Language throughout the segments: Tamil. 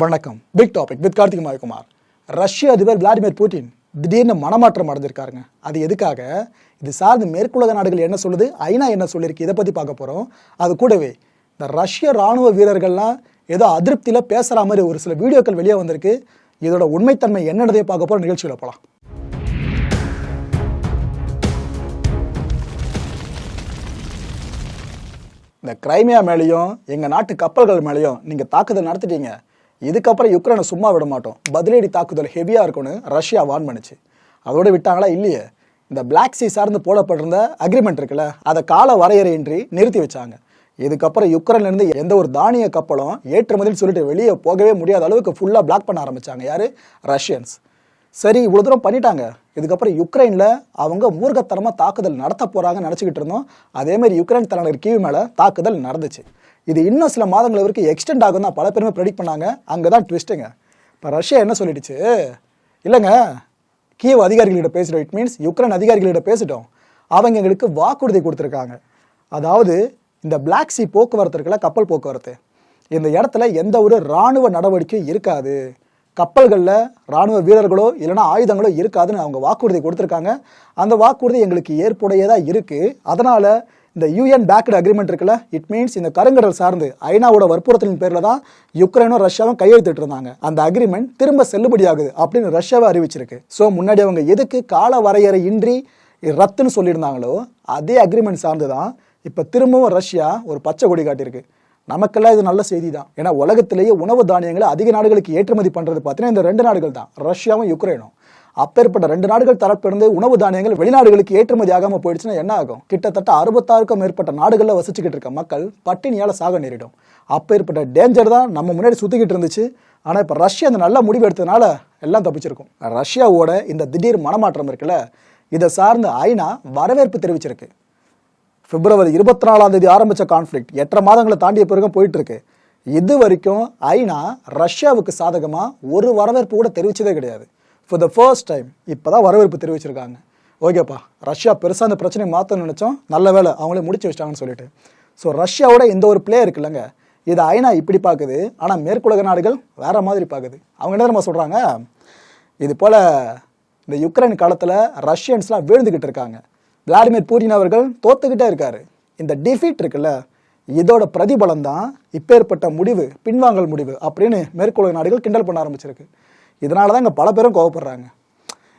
வணக்கம். Big topic with Karthik Mayakumar. ரஷ்ய அதிபர் விளாடிமிர் புட்டின் திடீர்னு மனமாற்றம் அடைஞ்சிருக்காருங்க. அது எதுக்காக? இது சார்ந்து மேற்குலக நாடுகள் என்ன சொல்லுது? ஐநா என்ன சொல்லியிருக்கு? இதை பற்றி பார்க்க போகிறோம் அது கூடவே இந்த ரஷ்ய ராணுவ வீரர்கள்லாம் ஏதோ அதிருப்தியில் பேசுகிற மாதிரி ஒரு சில வீடியோக்கள் வெளியே வந்திருக்கு. இதோட உண்மைத்தன்மை என்னன்றதை பார்க்க போகிற நிகழ்ச்சியில் போகலாம் இந்த கிரைமியா மேலேயும் எங்கள் நாட்டு கப்பல்கள் மேலேயும் நீங்கள் தாக்குதல் நடத்திட்டீங்க. இதுக்கப்புறம் யுக்ரைனை சும்மா விட மாட்டோம். பதிலடி தாக்குதல் ஹெவியாக இருக்கும்னு ரஷ்யா வார்ன் பண்ணுச்சு. அதோட விட்டாங்களா இல்லையே? இந்த பிளாக் சீ சார்ந்து போடப்பட்டிருந்த அக்ரிமெண்ட் இருக்குல்ல அதை கால வரையறையின்றி நிறுத்தி வச்சாங்க. இதுக்கப்புறம் யுக்ரைன்லேருந்து எந்த ஒரு தானிய கப்பலும் ஏற்றுமதின்னு சொல்லிட்டு வெளியே போகவே முடியாத அளவுக்கு ஃபுல்லாக பிளாக் பண்ண ஆரம்பிச்சாங்க. யார்? ரஷ்யன்ஸ் சரி இவ்வளோ தூரம் பண்ணிட்டாங்க. இதுக்கப்புறம் யுக்ரைனில் அவங்க மூர்க்கத்தனமாக தாக்குதல் நடத்த போகிறாங்கன்னு நினச்சிக்கிட்டு இருந்தோம். அதேமாதிரி யுக்ரைன் தலைநகர் கீவ் மேலே தாக்குதல் நடந்துச்சு. இது இன்னும் சில மாதங்கள் வரைக்கும் எக்ஸ்டெண்ட் ஆகும் தான் பல பேருமே ப்ரெடிக்ட் பண்ணாங்க. அங்கே தான் ட்விஸ்ட்டுங்க இப்போ ரஷ்யா என்ன சொல்லிடுச்சு? இல்லைங்க கீவ் அதிகாரிகளிட பேசிட்டோம். இட் மீன்ஸ் யுக்ரைன் அதிகாரிகளிட பேசிட்டோம். அவங்க எங்களுக்கு வாக்குறுதி கொடுத்துருக்காங்க. அதாவது இந்த பிளாக் சி போக்குவரத்து இருக்குல்ல கப்பல் போக்குவரத்து. இந்த இடத்துல எந்த ஒரு இராணுவ நடவடிக்கையும் இருக்காது. கப்பல்களில் ராணுவ வீரர்களோ இல்லைனா ஆயுதங்களோ இருக்காதுன்னு அவங்க வாக்குறுதி கொடுத்துருக்காங்க. அந்த வாக்குறுதி எங்களுக்கு ஏற்புடையதாக இருக்குது அதனால் இந்த யூஎன் பேக்டு அக்ரிமெண்ட் இருக்குல்ல இட் மீன்ஸ் இந்த கருங்கடல் சார்ந்து ஐநாவோட வற்புறுத்தலின் பேரில் தான் யுக்ரைனும் ரஷ்யாவும் கையெழுத்திட்டு இருந்தாங்க. அந்த அக்ரிமெண்ட் திரும்ப செல்லுபடியாகுது அப்படின்னு ரஷ்யாவை அறிவிச்சிருக்கு. ஸோ முன்னாடி அவங்க எதுக்கு கால வரையறை இன்றி ரத்துன்னு சொல்லியிருந்தாங்களோ அதே அக்ரிமெண்ட் சார்ந்து தான் இப்போ திரும்பவும் ரஷ்யா ஒரு பச்சை கொடி காட்டியிருக்கு. நமக்கெல்லாம் இது நல்ல செய்தி தான் ஏன்னா உலகத்திலேயே உணவு தானியங்களை அதிக நாடுகளுக்கு ஏற்றுமதி பண்ணுறது பார்த்தீங்கன்னா இந்த ரெண்டு நாடுகள் தான் ரஷ்யாவும் யுக்ரைனும். அப்பேற்பட்ட ரெண்டு நாடுகள் தரப்பிலிருந்து உணவு தானியங்கள் வெளிநாடுகளுக்கு ஏற்றுமதி ஆகாமல் போயிடுச்சுன்னா என்ன ஆகும்? கிட்டத்தட்ட அறுபத்தாறுக்கும் மேற்பட்ட நாடுகளில் வசிச்சுக்கிட்டு இருக்க மக்கள் பட்டினியால் சாக நேரிடும். அப்பேற்பட்ட டேஞ்சர் தான் நம்ம முன்னாடி சுற்றிக்கிட்டு இருந்துச்சு. ஆனால் இப்போ ரஷ்யா அந்த நல்ல முடிவு எடுத்ததுனால எல்லாம் தப்பிச்சிருக்கும். ரஷ்யாவோட இந்த திடீர் மனமாற்றம் இருக்குல்ல இதை சார்ந்து ஐநா வரவேற்பு தெரிவிச்சிருக்கு. பிப்ரவரி இருபத்தி நாலாம் தேதி ஆரம்பித்த கான்ஃப்ளிக்ட் எட்டரை மாதங்களை தாண்டிய பிறகும் போயிட்டு இருக்கு இது வரைக்கும் ஐநா ரஷ்யாவுக்கு சாதகமாக ஒரு வரவேற்பு கூட தெரிவிச்சதே கிடையாது. ஃபார் த ஃபர்ஸ்ட் டைம் இப்போ தான் வரவேற்பு தெரிவிச்சிருக்காங்க. ஓகேப்பா ரஷ்யா பெருசாக அந்த பிரச்சனையை மாற்றணும்னு நினச்சோம். நல்ல வேலை அவங்களே முடிச்சு வச்சிட்டாங்கன்னு சொல்லிட்டு. ஸோ ரஷ்யாவோட இந்த ஒரு பிளே இருக்குல்லங்க இது ஐநா இப்படி பார்க்குது. ஆனால் மேற்குலக நாடுகள் வேற மாதிரி பார்க்குது. அவங்க என்ன நம்ம சொல்கிறாங்க இது போல் இந்த யுக்ரைன் காலத்தில் ரஷ்யன்ஸ்லாம் வீழ்ந்துக்கிட்டு இருக்காங்க. விளாடிமிர் பூரின் அவர்கள் தோத்துக்கிட்டே இருக்காரு. இந்த டிஃபீட் இருக்குல்ல இதோட பிரதிபலம் தான் இப்பேற்பட்ட முடிவு பின்வாங்கல் முடிவு அப்படின்னு மேற்குலக நாடுகள் கிண்டல் பண்ண ஆரம்பிச்சிருக்கு. இதனால தான் இங்கே பல பேரும் கோவப்படுறாங்க.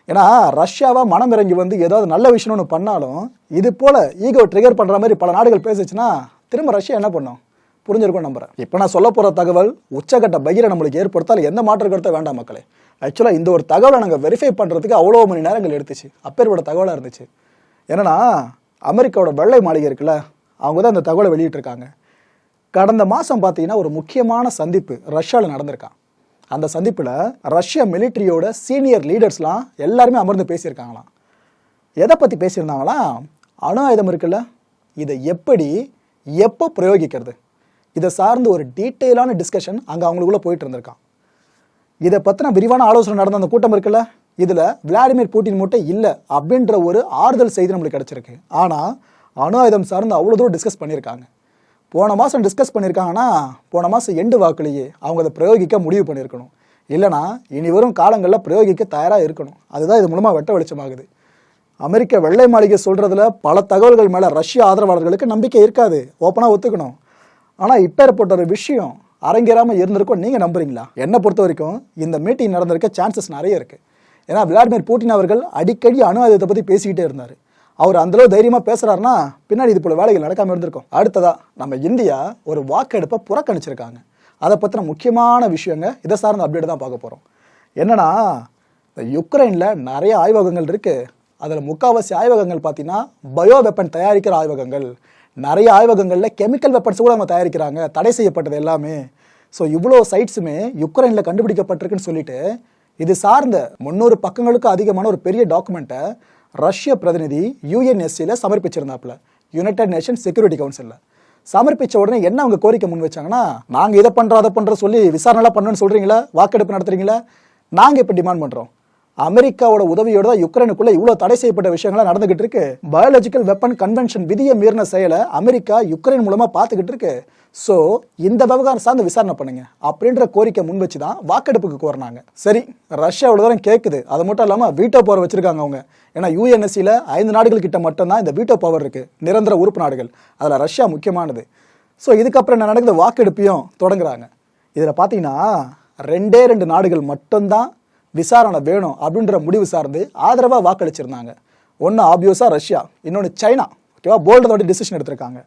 ஏன்னா ரஷ்யாவாக மனம் இறங்கி வந்து ஏதாவது நல்ல விஷயம் ஒன்று பண்ணாலும் இது போல் ஈகோ ட்ரிகர் பண்ணுற மாதிரி பல நாடுகள் பேசுச்சுன்னா திரும்ப ரஷ்யா என்ன பண்ணும்? புரிஞ்சிருக்கும் நம்புறேன். இப்போ நான் சொல்ல போகிற தகவல் உச்சகட்ட பகிரை நம்மளுக்கு ஏற்படுத்தால் எந்த மாற்று கருத்தை வேண்டாம் மக்களே. ஆக்சுவலாக இந்த ஒரு தகவலை நாங்கள் வெரிஃபை பண்ணுறதுக்கு அவ்வளோ மணி நேரங்கள் எடுத்துச்சு. அப்பேற்பட்ட தகவலாக இருந்துச்சு. என்னன்னா அமெரிக்காவோட வெள்ளை மாளிகை இருக்குல்ல அவங்க தான் இந்த தகவலை வெளியிட்டிருக்காங்க. கடந்த மாதம் பார்த்தீங்கன்னா ஒரு முக்கியமான சந்திப்பு ரஷ்யாவில் நடந்திருக்கான். அந்த சந்திப்பில் ரஷ்ய மிலிட்ரியோட சீனியர் லீடர்ஸ்லாம் எல்லாருமே அமர்ந்து பேசியிருக்காங்களாம். எதை பற்றி பேசியிருந்தாங்களாம் அணு ஆயுதம் இருக்குல்ல? இதை எப்படி எப்போ பிரயோகிக்கிறது? இதை சார்ந்து ஒரு டீட்டெயிலான டிஸ்கஷன் அங்கே அவங்களுக்குள்ளே போயிட்டு இருந்திருக்கான் இதை பற்றின விரிவான ஆலோசனை நடந்த அந்த கூட்டம் இருக்குல்ல? இதில் விளாடிமிர் புட்டின் மூட்டை இல்லை அப்படின்ற ஒரு ஆறுதல் செய்தி நம்மளுக்கு கிடச்சிருக்கு. ஆனால் அணு ஆயுதம் சார்ந்து அவ்வளோ தூரம் டிஸ்கஸ் பண்ணியிருக்காங்க. போன மாதம் டிஸ்கஸ் பண்ணியிருக்காங்கன்னா போன மாதம் எண்டு வாக்குலேயே அவங்க அதை பிரயோகிக்க முடிவு பண்ணியிருக்கணும் இல்லைனா இனி வரும் காலங்களில் பிரயோகிக்க தயாராக இருக்கணும். அதுதான் இது மூலமாக வெட்ட வெளிச்சமாகுது. அமெரிக்க வெள்ளை மாளிகை சொல்கிறதுல பல தகவல்கள் மேலே ரஷ்ய ஆதரவாளர்களுக்கு நம்பிக்கை இருக்காது. ஓப்பனாக ஒத்துக்கணும். ஆனால் இப்பேற்பட்ட ஒரு விஷயம் அரங்கேறாமல் இருந்திருக்கும் நீங்கள் நம்புறீங்களா? என்னை பொறுத்த வரைக்கும் இந்த மீட்டிங் நடந்திருக்க சான்சஸ் நிறைய இருக்குது ஏன்னா விளாடிமிர் புட்டின் அவர்கள் அடிக்கடி அணு ஆயுதத்தை பற்றி பேசிக்கிட்டே இருந்தார். அவர் அந்தளவு தைரியமாக பேசுகிறாருன்னா பின்னாடி இது போல வேலைகள் நடக்காமல் இருந்திருக்கும். அடுத்ததா நம்ம இந்தியா ஒரு வாக்கெடுப்பை புறக்கணிச்சிருக்காங்க. அதை பற்றின முக்கியமான விஷயங்க இதை சார்ந்த அப்டேட் தான் பார்க்க போகிறோம் என்னன்னா இந்த யுக்ரைனில் நிறைய ஆய்வகங்கள் இருக்குது அதில் முக்கால்வாசி ஆய்வகங்கள் பார்த்தீங்கன்னா பயோ வெப்பன் தயாரிக்கிற ஆய்வகங்கள். நிறைய ஆய்வகங்களில் கெமிக்கல் வெப்பன்ஸ் கூட அவங்க தயாரிக்கிறாங்க. தடை செய்யப்பட்டது எல்லாமே. ஸோ இவ்வளோ சைட்ஸுமே யுக்ரைனில் கண்டுபிடிக்கப்பட்டிருக்குன்னு சொல்லிட்டு இது சார்ந்த முந்நூறு பக்கங்களுக்கு அதிகமான ஒரு பெரிய டாக்குமெண்ட்டை ரஷ்ய பிரதிநிதி யூஎன்எஸ்சியில் சமர்ப்பிச்சிருந்தாப்புல யுனைடெட் நேஷன் செக்யூரிட்டி கவுன்சிலில் சமர்ப்பிச்ச உடனே என்ன அவங்க கோரிக்கை முன் வச்சாங்கன்னா நாங்கள் இதை பண்ணுறோம் அதை பண்ணுறோம் சொல்லி விசாரணைலாம் பண்ணணும்னு சொல்கிறீங்களா வாக்கெடுப்பு நடத்துறீங்களா? நாங்கள் இப்போ டிமாண்ட் பண்ணுறோம் அமெரிக்காவோட உதவியோட தான் யுக்ரைனுக்குள்ள இவ்வளவு தடை செய்யப்பட்ட விஷயங்கள்லாம் நடந்துகிட்டு இருக்கு பயாலஜிக்கல் வெப்பன் கன்வென்ஷன் விதியை மீறின செயலை அமெரிக்கா யுக்ரைன் மூலமா பார்த்துக்கிட்டு இருக்கு ஸோ இந்த விவகாரம் சார்ந்து விசாரணை பண்ணுங்க. அப்படின்ற கோரிக்கை முன் வச்சு தான் வாக்கெடுப்புக்கு கோரினாங்க. சரி ரஷ்யா இவ்வளவு தூரம் கேட்குது அது மட்டும் இல்லாமல் வீட்டோ பவர் வச்சிருக்காங்க அவங்க. ஏன்னா யூஎன்எஸ்சியில் ஐந்து நாடுகள் கிட்ட மட்டும்தான் இந்த வீட்டோ பவர் இருக்கு. நிரந்தர உறுப்பு நாடுகள். அதில் ரஷ்யா முக்கியமானது. ஸோ இதுக்கப்புறம் என்ன நடக்குது? வாக்கெடுப்பையும் தொடங்குறாங்க. இதில் பார்த்தீங்கன்னா ரெண்டே ரெண்டு நாடுகள் மட்டும்தான் விசாரணை வேணும் அப்படின்ற முடிவு சார்ந்து ஆதரவாக வாக்களிச்சிருந்தாங்க. ஒன்று ஆப்வியஸாக ரஷ்யா இன்னொன்று சைனா. ஓகேவா போல்டதோட டிசிஷன் எடுத்திருக்காங்க.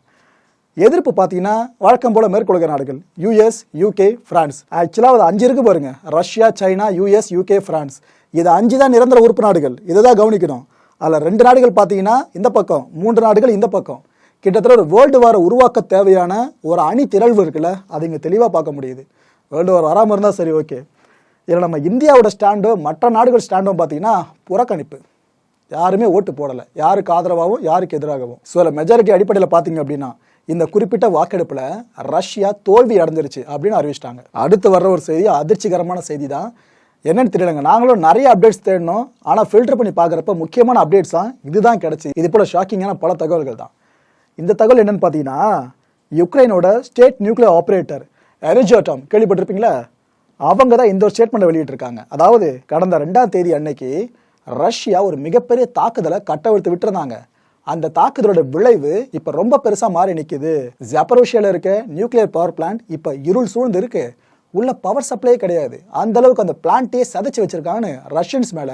எதிர்ப்பு பார்த்தீங்கன்னா வழக்கம் போல மேற்கொள்கிற நாடுகள் யூஎஸ் யூகே பிரான்ஸ் ஆக்சுவலாக அது அஞ்சு இருக்கு பாருங்க. Russia China US UK France இது அஞ்சு தான் நிரந்தர உறுப்பு நாடுகள். இதை தான் கவனிக்கணும். அதில் ரெண்டு நாடுகள் பார்த்தீங்கன்னா இந்த பக்கம். மூன்று நாடுகள் இந்த பக்கம். கிட்டத்தட்ட ஒரு வேர்ல்டு வார உருவாக்க தேவையான ஒரு அணி திரள்வு இருக்குல்ல அது இங்கே தெளிவாக பார்க்க முடியுது. வேர்ல்டு வார் வராமல் இருந்தால் சரி ஓகே இதில் நம்ம இந்தியாவோட ஸ்டாண்டோ மற்ற நாடுகள் ஸ்டாண்டும் பார்த்தீங்கன்னா புறக்கணிப்பு. யாருமே ஓட்டு போடலை. யாருக்கு ஆதரவாகவும் யாருக்கு எதிராகவும். ஸோ அதில் மெஜாரிட்டி அடிப்படையில் பார்த்தீங்க அப்படின்னா இந்த குறிப்பிட்ட வாக்கெடுப்பில் ரஷ்யா தோல்வி அடைஞ்சிருச்சு அப்படின்னு அறிவிச்சிட்டாங்க. அடுத்து வர்ற ஒரு செய்தி அதிர்ச்சிகரமான செய்தி தான். என்னன்னு தெரியலங்க. நாங்களும் நிறைய அப்டேட்ஸ் தேடினோம் ஆனால் ஃபில்டர் பண்ணி பார்க்குறப்ப முக்கியமான அப்டேட்ஸ் தான். இதுதான் கிடச்சி. இது போல் ஷாக்கிங்கான பல தகவல்கள் தான். இந்த தகவல் என்னன்னு பார்த்தீங்கன்னா யுக்ரைனோட ஸ்டேட் நியூக்ளியர் ஆப்ரேட்டர் எரிஜோட்டம் கேள்விப்பட்டிருப்பீங்களா? அவங்க தான் இந்த ஒரு ஸ்டேட்மெண்ட் வெளியிட்டிருக்காங்க. அதாவது கடந்த ரெண்டாம் தேதி அன்னைக்கு ரஷ்யா ஒரு மிகப்பெரிய தாக்குதலை கட்டவிழ்த்து விட்டுருந்தாங்க. அந்த தாக்குதலோட விளைவு இப்ப ரொம்ப பெருசா மாறி நிற்குது ஜப்பரோஷியால இருக்க நியூக்ளியர் பவர் பிளான்ட் இப்ப இருள் சூழ்ந்து இருக்கு. உள்ள பவர் சப்ளையே கிடையாது. அந்த அளவுக்கு அந்த பிளான்ட்டே சதைச்சு வச்சிருக்காங்கன்னு ரஷ்யன்ஸ் மேல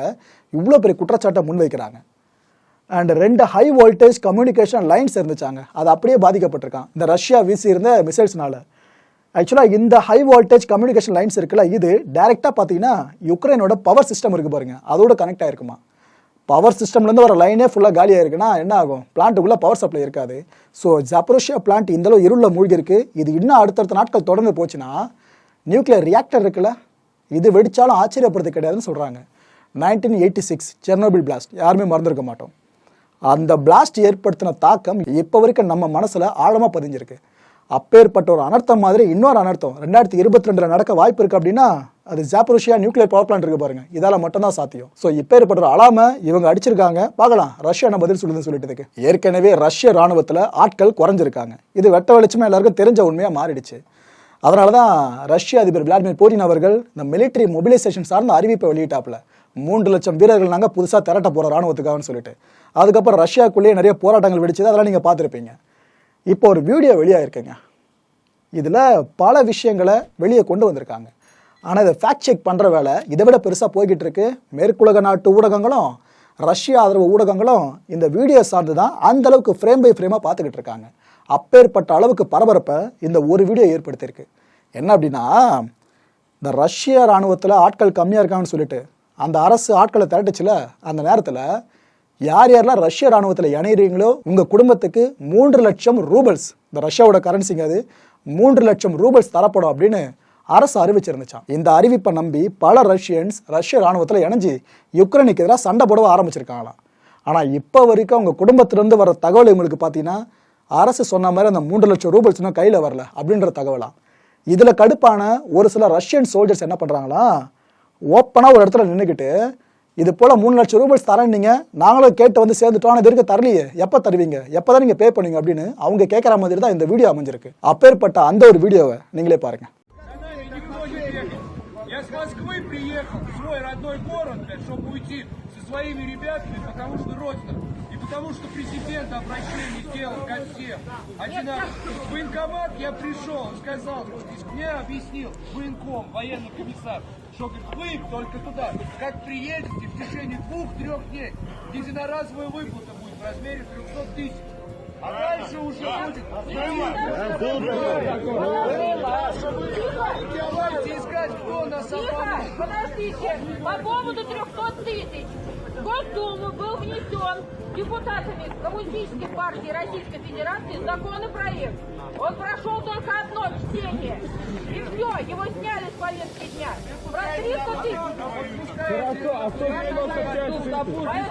இவ்வளோ பெரிய குற்றச்சாட்டை முன்வைக்கிறாங்க. அண்ட் ரெண்டு ஹை வோல்டேஜ் கம்யூனிகேஷன் லைன்ஸ் இருந்துச்சாங்க. அது அப்படியே பாதிக்கப்பட்டிருக்கான். இந்த ரஷ்யா வீசி இருந்த மிசைல்ஸ்னால ஆக்சுவலாக இந்த ஹை வோல்டேஜ் கம்யூனிகேஷன் லைன்ஸ் இருக்குல்ல இது டைரெக்டாக பார்த்தீங்கன்னா யுக்ரைனோட பவர் சிஸ்டம் இருக்குது பாருங்கள் அதோட கனெக்ட் ஆகிருக்குமா பவர் சிஸ்டம்லேருந்து வர லைனே ஃபுல்லாக காலியாக இருக்குன்னா என்ன ஆகும்? பிளான்ட்டுக்குள்ளே பவர் சப்ளை இருக்காது. ஸோ ஜப்ரோஷியா பிளான்ட் இந்தளவு இருளில் மூழ்கிருக்கு இது இன்னும் அடுத்தடுத்த நாட்கள் தொடர்ந்து போச்சுன்னா நியூக்ளியர் ரியாக்டர் இருக்குல்ல இது வெடிச்சாலும் ஆச்சரியப்படுறது கிடையாதுன்னு சொல்கிறாங்க nineteen eighty six Chernobyl blast யாருமே மறந்துருக்க மாட்டோம். அந்த பிளாஸ்ட் ஏற்படுத்தின தாக்கம் இப்போ வரைக்கும் நம்ம மனசில் ஆழமாக பதிஞ்சிருக்கு. அப்பேற்பட்ட ஒரு அனர்த்தம் மாதிரி இன்னொரு அனர்த்தம். ரெண்டாயிரத்தி இருபத்தி ரெண்டுல நடக்க வாய்ப்பு இருக்கு அப்படின்னா அது ஜாப்பரோஷியா நியூக்ளியர் பவர் பிளான்ட் இருக்கு பாருங்க. இதால மட்டும்தான் சாத்தியம். ஸோ இப்பேற்பட்ட ஒரு அலாம இவங்க அடிச்சிருக்காங்க. பார்க்கலாம் ரஷ்யா என்ன பதில் சொல்லுதுன்னு சொல்லிட்டு ஏற்கனவே ரஷ்ய ராணுவத்தில் ஆட்கள் குறைஞ்சிருக்காங்க. இது வெட்ட வெளிச்சமா எல்லாருக்கும் தெரிஞ்ச உண்மையா மாறிடுச்சு. அதனால தான் ரஷ்ய அதிபர் விளாடிமிர் புட்டின் அவர்கள் இந்த மிலிட்டரி மொபிலைசேஷன் சார்ந்த அறிவிப்பை வெளியிட்டாப்புல. மூன்று லட்சம் வீரர்கள் நாங்கள் புதுசாக திரட்ட போகிற ராணுவத்துக்காகன்னு சொல்லிட்டு. அதுக்கப்புறம் ரஷ்யாக்குள்ளேயே நிறைய போராட்டங்கள் வெடிச்சது அதெல்லாம் நீங்கள் பார்த்துருப்பீங்க. இப்போ ஒரு வீடியோ வெளியாகிருக்குங்க இதில் பல விஷயங்களை வெளியே கொண்டு வந்திருக்காங்க. ஆனால் இதை ஃபேக்ட் செக் பண்ணுற வேலை இதை விட பெருசாக போய்கிட்டு இருக்கு மேற்குலக நாட்டு ஊடகங்களும் ரஷ்யா ஆதரவு ஊடகங்களும் இந்த வீடியோ சார்ந்து தான் அந்த அளவுக்கு ஃப்ரேம் பை ஃப்ரேமாக பார்த்துக்கிட்டு இருக்காங்க. அப்பேற்பட்ட அளவுக்கு பரபரப்பை இந்த ஒரு வீடியோ ஏற்படுத்தியிருக்கு. என்ன அப்படின்னா இந்த ரஷ்ய ராணுவத்தில் ஆட்கள் கம்மியாக இருக்காங்கன்னு சொல்லிட்டு அந்த அரசு ஆட்களை திரட்டுச்சுல அந்த நேரத்தில் யார் யாரெல்லாம் ரஷ்ய ராணுவத்தில் இணையிறீங்களோ உங்கள் குடும்பத்துக்கு மூன்று லட்சம் ரூபல்ஸ் இந்த ரஷ்யாவோட கரன்சிங்க அது மூன்று லட்சம் ரூபல்ஸ் தரப்படும் அப்படின்னு அரசு அறிவிச்சிருந்துச்சான் இந்த அறிவிப்பை நம்பி பல ரஷ்யன்ஸ் ரஷ்ய ராணுவத்தில் இணைஞ்சு யுக்ரைனுக்கு எதிராக சண்டை போடவும் ஆரம்பிச்சிருக்காங்களாம். ஆனால் இப்போ வரைக்கும் அவங்க குடும்பத்திலேருந்து வர தகவல் இவங்களுக்கு பார்த்தீங்கன்னா அரசு சொன்ன மாதிரி அந்த மூன்று லட்சம் ரூபல்ஸ் இன்னும் கையில் வரல அப்படின்ற தகவலாம் இதில் கடுப்பான ஒரு சில ரஷ்யன் சோல்ஜர்ஸ் என்ன பண்ணுறாங்களா ஓப்பனாக ஒரு இடத்துல நின்றுக்கிட்டு இது போல் மூணு லட்சம் ரூபாய் தரேன் நீங்கள் நாங்களும் கேட்டு வந்து சேர்ந்துட்டோம் ஆனால் இது வரைக்கும் தரலையே எப்போ தருவீங்க எப்போ தான் நீங்கள் பே பண்ணுவீங்க அப்படின்னு அவங்க கேட்குற மாதிரி தான் இந்த வீடியோ அமைஞ்சிருக்கு அப்பேற்பட்ட அந்த ஒரு வீடியோவை நீங்களே பாருங்கள் Я с Москвы приехал в свой родной город, блядь, чтобы уйти со своими ребятами, потому что родина. Потому что президент обращение сделал ко всем. Один в военкомат я пришел, сказал, мне объяснил военком, военный комиссар, что говорит, вы только туда, как приедете в течение двух-трех дней, единоразовая выплата будет в размере 300 тысяч. А дальше уже будет... Давайте искать, кто нас Тихо, подождите. По поводу 300 тысяч. В Госдуму был внесен депутатами Коммунистической партии Российской Федерации законопроект. Он прошел только одно чтение. И все, его сняли с повестки дня. Про 300 тысяч. Хорошо, а 195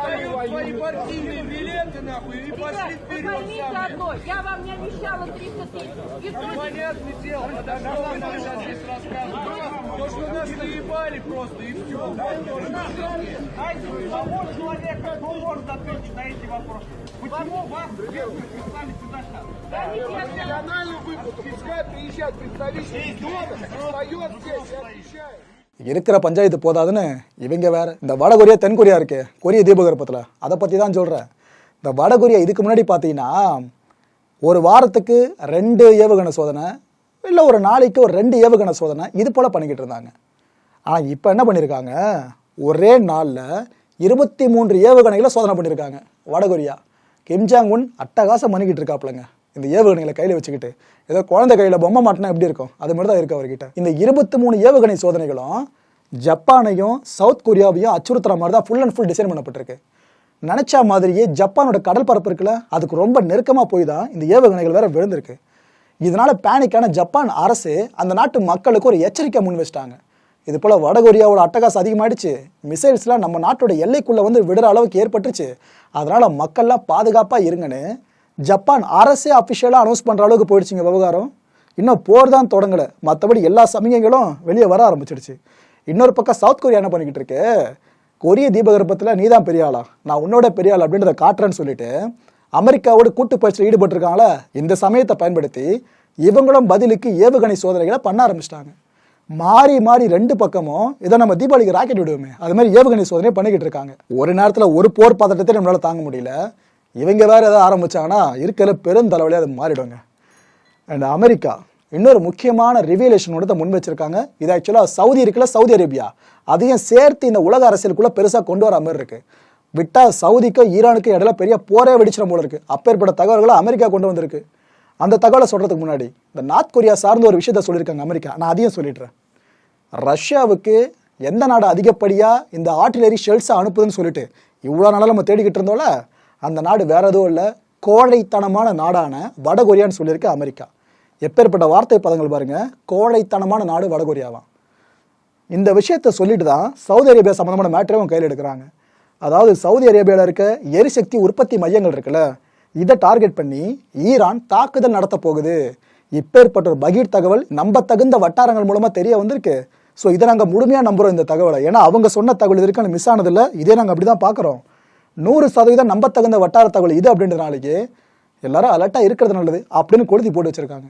Дают свои партийные билеты, нахуй, и пошли вперед поймите сами. одно, я вам не обещала 300 тысяч. Кто Понятное дело, подожди, вы нам сейчас здесь рассказываете. То, что нас наебали просто и все. Того человека, кто может ответить на эти вопросы. Почему вас прислали сюда сейчас? Региональную выплату пускай приезжает представитель региона, встает здесь и отвечает. இருக்கிற பஞ்சாயத்து போதாதுன்னு இவங்க வேற. இந்த வட கொரியா இருக்கு இருக்கே கொரிய தீபகற்பத்தில். அதை பற்றி தான் சொல்கிறேன் இந்த வட கொரியா இதுக்கு முன்னாடி பார்த்தீங்கன்னா ஒரு வாரத்துக்கு ரெண்டு ஏவுகணை சோதனை இல்லை ஒரு நாளைக்கு ஒரு ரெண்டு ஏவுகணை சோதனை இது போல் பண்ணிக்கிட்டு இருந்தாங்க. ஆனால் இப்போ என்ன பண்ணியிருக்காங்க ஒரே நாளில் இருபத்தி மூன்று ஏவுகணைகளை சோதனை பண்ணியிருக்காங்க வடகொரியா. கிம்ஜாங் உன் அட்டகாசம் பண்ணிக்கிட்டு இருக்காப்லங்க இந்த ஏவுகணைகளை கையில் வச்சுக்கிட்டு ஏதோ குழந்தை கையில் பொம்மை மாட்டினா எப்படி இருக்கும்? அது மாதிரி தான் இருக்கு அவர்கிட்ட. இந்த இருபத்தி மூணு ஏவுகணை சோதனைகளும் ஜப்பானையும் சவுத் கொரியாவையும் அச்சுறுத்துற மாதிரி தான் ஃபுல் அண்ட் ஃபுல் டிசைன் பண்ணப்பட்டிருக்கு. நினச்ச மாதிரியே ஜப்பானோட கடல் பரப்பு இருக்குல்ல அதுக்கு ரொம்ப நெருக்கமாக போய் தான் இந்த ஏவுகணைகள் வேற விழுந்திருக்கு. இதனால பேனிக்கான ஜப்பான் அரசு அந்த நாட்டு மக்களுக்கு ஒரு எச்சரிக்கை முன் வச்சிட்டாங்க. இது போல வடகொரியாவோட அட்டகாசம் அதிகமாயிடுச்சு. மிசைல்ஸ்லாம் நம்ம நாட்டோட எல்லைக்குள்ளே வந்து விடுற அளவுக்கு ஏற்பட்டுருச்சு. அதனால மக்கள்லாம் பாதுகாப்பாக இருங்கன்னு ஜப்பான் அரசே அஃபிஷியலாக அனௌன்ஸ் பண்ணுற அளவுக்கு போயிடுச்சுங்க விவகாரம். இன்னும் போர் தான் தொடங்கலை. மற்றபடி எல்லா சமிகைகளும் வெளியே வர ஆரம்பிச்சிடுச்சு. இன்னொரு பக்கம் சவுத் கொரியா என்ன பண்ணிக்கிட்டு இருக்கு? கொரிய தீபகற்பத்தில் நீ தான் பெரிய ஆளா? நான் உன்னோட பெரிய ஆள் அப்படின்றத காட்டுறேன்னு சொல்லிட்டு அமெரிக்காவோட கூட்டு பயிற்சியில் ஈடுபட்டிருக்காங்களா? இந்த சமயத்தை பயன்படுத்தி இவங்களும் பதிலுக்கு ஏவுகணை சோதனைகளை பண்ண ஆரம்பிச்சிட்டாங்க. மாறி மாறி ரெண்டு பக்கமும் இதை நம்ம தீபாவளிக்கு ராக்கெட் விடுவோமே. அது மாதிரி ஏவுகணை சோதனை பண்ணிக்கிட்டு இருக்காங்க. ஒரு நேரத்தில் ஒரு போர் பதட்டத்தை நம்மளால தாங்க முடியல. இவங்க வேறு எதாவது ஆரம்பிச்சாங்கன்னா இருக்கிற பெருந்தளவுலேயே அது மாறிடுங்க அண்ட் அமெரிக்கா இன்னொரு முக்கியமான ரிவியலேஷன் ஒன்று முன் வச்சிருக்காங்க இது ஆக்சுவலாக சவுதி இருக்குல்ல? Saudi Arabia. அதையும் சேர்த்து இந்த உலக அரசியலுக்குள்ளே பெருசாக கொண்டு வர மாதிரி இருக்குது விட்டால் சவுதிக்கும் ஈரானுக்கும் இடையில பெரிய போரே வெடிச்சிடும் போல இருக்குது அப்பேற்பட்ட தகவல்களை அமெரிக்கா கொண்டு வந்திருக்கு. அந்த தகவலை சொல்கிறதுக்கு முன்னாடி இந்த நார்த் கொரியா சார்ந்த ஒரு விஷயத்த சொல்லியிருக்காங்க அமெரிக்கா. நான் அதையும் சொல்லிடுறேன். ரஷ்யாவுக்கு எந்த நாடு அதிகப்படியாக இந்த ஆர்டிலரி ஷெல்ஸை அனுப்புதுன்னு சொல்லிட்டு இவ்வளோ நாளாக நம்ம தேடிக்கிட்டு இருந்தோம்ல? அந்த நாடு வேற எதுவும் இல்லை. கோழைத்தனமான நாடான வடகொரியான்னு சொல்லியிருக்கு அமெரிக்கா. எப்பேற்பட்ட வார்த்தை பதங்கள் பாருங்க. கோழைத்தனமான நாடு வடகொரியாவான் இந்த விஷயத்த சொல்லிட்டு தான் சவுதி அரேபியா சம்மந்தமான மேட்டரையும் கையில் எடுக்கிறாங்க. அதாவது சவுதி அரேபியாவில் இருக்க எரிசக்தி உற்பத்தி மையங்கள் இருக்குல்ல இதை டார்கெட் பண்ணி ஈரான் தாக்குதல் நடத்த போகுது. இப்பேற்பட்ட ஒரு பகீர் தகவல் நம்ப தகுந்த வட்டாரங்கள் மூலமா தெரிய வந்திருக்கு. ஸோ இதை நாங்கள் முழுமையாக நம்புறோம் இந்த தகவலை. ஏன்னா அவங்க சொன்ன தகவல் இது மிஸ் ஆனதில்லை. இதே நாங்கள் அப்படி தான் பார்க்குறோம். நூறு சதவீதம் நம்பத்தகுந்த வட்டார தகவல் இது அப்படின்றனாலேயே எல்லாரும் அலர்ட்டாக இருக்கிறது நல்லது அப்படின்னு கொளுத்தி போட்டு வச்சிருக்காங்க.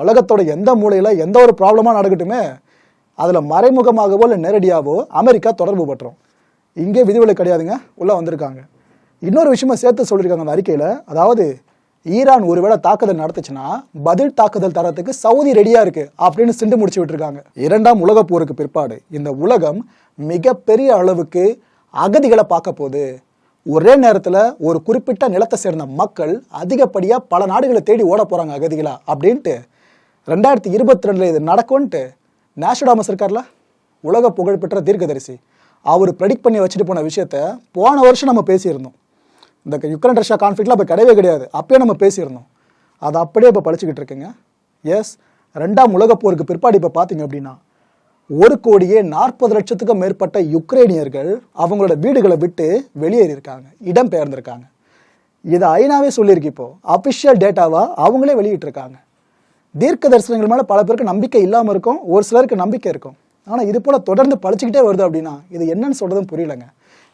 உலகத்தோட எந்த மூலையில் எந்த ஒரு ப்ராப்ளமாக நடக்கட்டுமே அதில் மறைமுகமாகவோ இல்லை நேரடியாகவோ அமெரிக்கா தொடர்பு பட்டுரும். இங்கே விதிவிலை கிடையாதுங்க. உள்ளே வந்திருக்காங்க. இன்னொரு விஷயமா சேர்த்து சொல்லியிருக்காங்க அந்த அறிக்கையில். அதாவது ஈரான் ஒருவேளை தாக்குதல் நடத்துச்சுன்னா பதில் தாக்குதல் தரத்துக்கு சவுதி ரெடியா இருக்கு அப்படின்னு சிண்டு முடிச்சு விட்டுருக்காங்க. இரண்டாம் உலக போருக்கு பிற்பாடு இந்த உலகம் மிகப்பெரிய அளவுக்கு அகதிகளை பார்க்க போகுது. ஒரே நேரத்தில் ஒரு குறிப்பிட்ட நிலத்தை சேர்ந்த மக்கள் அதிகப்படியாக பல நாடுகளை தேடி ஓட போகிறாங்க அகதிகளா அப்படின்ட்டு ரெண்டாயிரத்தி இருபத்தி ரெண்டில் இது நடக்கும்ன்ட்டு நேஷடாமஸ் இருக்கார்ல? உலக புகழ்பெற்ற தீர்க்கதரிசி. அவர் ப்ரெடிக்ட் பண்ணி வச்சுட்டு போன விஷயத்த போன வருஷம் நம்ம பேசியிருந்தோம். இந்த யுக்ரைன் ரஷ்யா கான்ஃப்ளிக்ட்லாம் இப்போ கிடையவே கிடையாது. அப்பயே நம்ம பேசியிருந்தோம். அதை அப்படியே இப்போ படிச்சுக்கிட்டு இருக்குங்க. எஸ் ரெண்டாம் உலகப் போருக்கு பிற்பாடு இப்போ பார்த்தீங்க அப்படின்னா ஒரு கோடியே நாற்பது லட்சத்துக்கும் மேற்பட்ட யுக்ரைனியர்கள் அவங்களோட வீடுகளை விட்டு வெளியேறியிருக்காங்க இடம் பெயர்ந்திருக்காங்க. இதை ஐநாவே சொல்லியிருக்கு இப்போ. அபிஷியல் டேட்டாவா அவங்களே வெளியிட்டிருக்காங்க. தீர்க்க தரிசனங்கள் மேலே பல பேருக்கு நம்பிக்கை இல்லாமல் இருக்கும் ஒரு சிலருக்கு நம்பிக்கை இருக்கும். ஆனால் இது போல் தொடர்ந்து பழிச்சிக்கிட்டே வருது அப்படின்னா இது என்னன்னு சொல்கிறதும் புரியலங்க.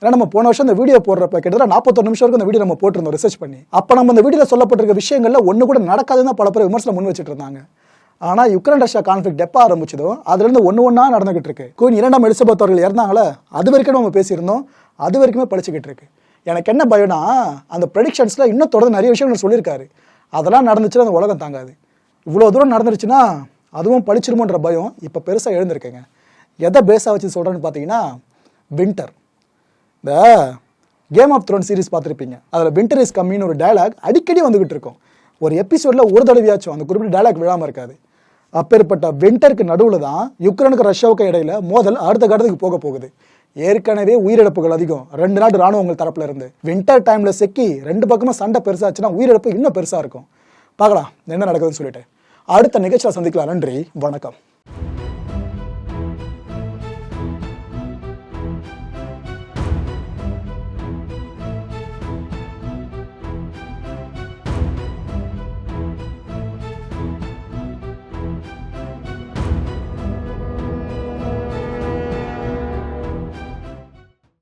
ஏன்னா நம்ம போன வருஷம் இந்த வீடியோ போடுறப்ப கிட்டத்தட்ட நாற்பத்தொரு நிமிஷம் வரைக்கும் இந்த வீடியோ நம்ம போட்டிருந்தோம் ரிசர்ச் பண்ணி. அப்போ நம்ம இந்த வீடியோவில் சொல்லப்பட்டிருக்க விஷயங்கள்ல ஒன்று கூட நடக்காதுன்னு தான் பல பேர் விமர்சனம் முன் வச்சுட்டு இருந்தாங்க. ஆனால் யுக்ரைன் ரஷ்யா கான்ஃப்ளிக் எப்போ ஆரம்பிச்சதோ அதுலேருந்து ஒன்று ஒன்றா நடந்துகிட்டு இருக்கு குயின் இரண்டாம் எலிசபெத் அவர்கள் இறந்தாங்களே அது வரைக்கும் நம்ம பேசியிருந்தோம் அது வரைக்குமே படிச்சுக்கிட்டு இருக்கு எனக்கு என்ன பயம்னா அந்த ப்ரெடிக்ஷன்ஸில் இன்னும் தொடர்ந்து நிறைய விஷயங்கள் சொல்லியிருக்காரு. அதெல்லாம் நடந்துச்சுன்னா அந்த உலகம் தாங்காது. இவ்வளோ தூரம் நடந்துருச்சுன்னா அதுவும் பழிச்சிருமோன்ற பயம் இப்போ பெருசாக எழுந்திருக்குங்க. எதை பேஸாக வச்சு சொல்கிறேன்னு பார்த்தீங்கன்னா வின்டர் இந்த கேம் ஆஃப் த்ரோன் சீரிஸ் பார்த்துருப்பீங்க. அதில் வின்டர் இஸ் கம்மின்னு ஒரு டயலாக் அடிக்கடி வந்துகிட்டு இருக்கும் ஒரு எபிசோடில் ஒரு தடவையாச்சும் அந்த குறிப்பிட்ட டைலாக் விழாமல் இருக்காது. அப்பேற்பட்ட வின்டருக்கு நடுவில் தான் யுக்ரைனுக்கு ரஷ்யாவுக்கு இடையில மோதல் அடுத்த கட்டத்துக்கு போக போகுது. ஏற்கனவே உயிரிழப்புகள் அதிகம். ரெண்டு நாடு ராணுவங்கள் தரப்புல இருந்து. வின்டர் டைம்ல செக்கி ரெண்டு பக்கமும் சண்டை பெருசாச்சுன்னா உயிரிழப்பு இன்னும் பெருசா இருக்கும். பார்க்கலாம் என்ன நடக்குதுன்னு சொல்லிட்டு. அடுத்த நிகழ்ச்சியில் சந்திக்கலாம். நன்றி வணக்கம்.